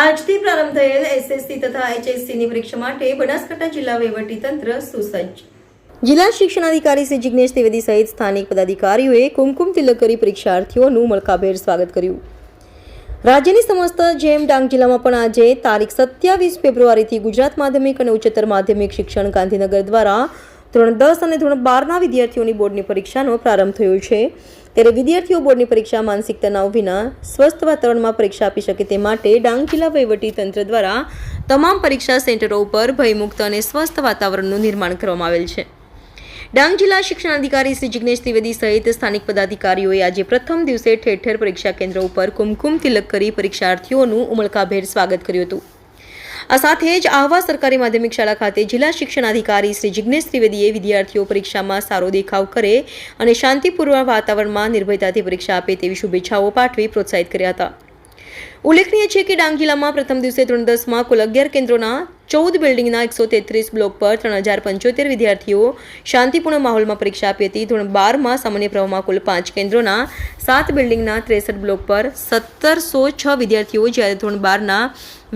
આજથી પ્રારંભ થયેલ એસએસસી તથા એચએસસીની પરીક્ષા માટે બનાસકાંઠા જિલ્લા વહીવટીતંત્ર સુસજ્જ. જિલ્લા શિક્ષણાધિકારી શ્રી જિજ્ઞેશ ત્રિવેદી સહિત સ્થાનિક પદાધિકારીઓએ કુમકુમ તિલક કરી પરીક્ષાર્થીઓનું મળકાભેર સ્વાગત કર્યું. રાજ્યની સમસ્ત જેમ ડાંગ જિલ્લામાં પણ આજે તારીખ સત્યાવીસ ફેબ્રુઆરીથી ગુજરાત માધ્યમિક અને ઉચ્ચતર માધ્યમિક શિક્ષણ ગાંધીનગર દ્વારા ધોરણ દસ અને ધોરણ બારના વિદ્યાર્થીઓની બોર્ડની પરીક્ષાનો પ્રારંભ થયો છે. ત્યારે વિદ્યાર્થીઓ બોર્ડની પરીક્ષા માનસિક તણાવ વિના સ્વસ્થ વાતાવરણમાં પરીક્ષા આપી શકે તે માટે ડાંગ જિલ્લા તંત્ર દ્વારા તમામ પરીક્ષા સેન્ટરો ઉપર ભયમુક્ત અને સ્વસ્થ વાતાવરણનું નિર્માણ કરવામાં આવેલ છે. ડાંગ જિલ્લા શિક્ષણ અધિકારી શ્રી જિજ્ઞેશ ત્રિવેદી સહિત સ્થાનિક પદાધિકારીઓએ આજે પ્રથમ દિવસે ઠેર ઠેર પરીક્ષા કેન્દ્ર ઉપર કુમકુમ તિલક કરી પરીક્ષાર્થીઓનું ઉમળકાભેર સ્વાગત કર્યું હતું. આ સાથે જ આહવા સરકારી માધ્યમિક શાળા ખાતે જિલ્લા શિક્ષણાધિકારી શ્રી જિજ્ઞેશ ત્રિવેદીએ વિદ્યાર્થીઓ પરીક્ષામાં સારો દેખાવ કરે અને શાંતિપૂર્ણ વાતાવરણમાં નિર્ભયતાથી પરીક્ષા આપે તેવી શુભેચ્છાઓ પાઠવી પ્રોત્સાહિત કર્યા હતા. ઉલ્લેખનીય છે કે ડાંગ જિલ્લામાં પ્રથમ દિવસે ધોરણ દસમાં કુલ અગિયાર કેન્દ્રોના ચૌદ બિલ્ડિંગના એકસો તેત્રીસ બ્લોક પર ત્રણ હજાર પંચોતેર વિદ્યાર્થીઓ શાંતિપૂર્ણ માહોલમાં પરીક્ષા આપી હતી. ધોરણ બારમાં સામાન્ય પ્રવાહમાં કુલ પાંચ કેન્દ્રોના સાત બિલ્ડિંગના ત્રેસઠ બ્લોક પર સત્તરસો છ વિદ્યાર્થીઓ જ્યારે ધોરણ બારના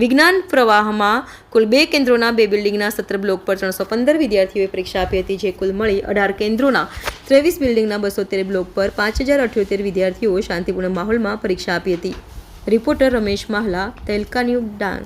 વિજ્ઞાન પ્રવાહમાં કુલ બે કેન્દ્રોના બે બિલ્ડિંગના સત્તર બ્લોક પર ત્રણસો પંદર વિદ્યાર્થીઓએ પરીક્ષા આપી હતી, જે કુલ મળી અઢાર કેન્દ્રોના ત્રેવીસ બિલ્ડિંગના બસો તેર બ્લોક પર પાંચ હજાર અઠ્યોતેર વિદ્યાર્થીઓ શાંતિપૂર્ણ માહોલમાં પરીક્ષા આપી હતી. રિપોર્ટર રમેશ માહલા તેલકા ન્યૂઝ ડાંગ.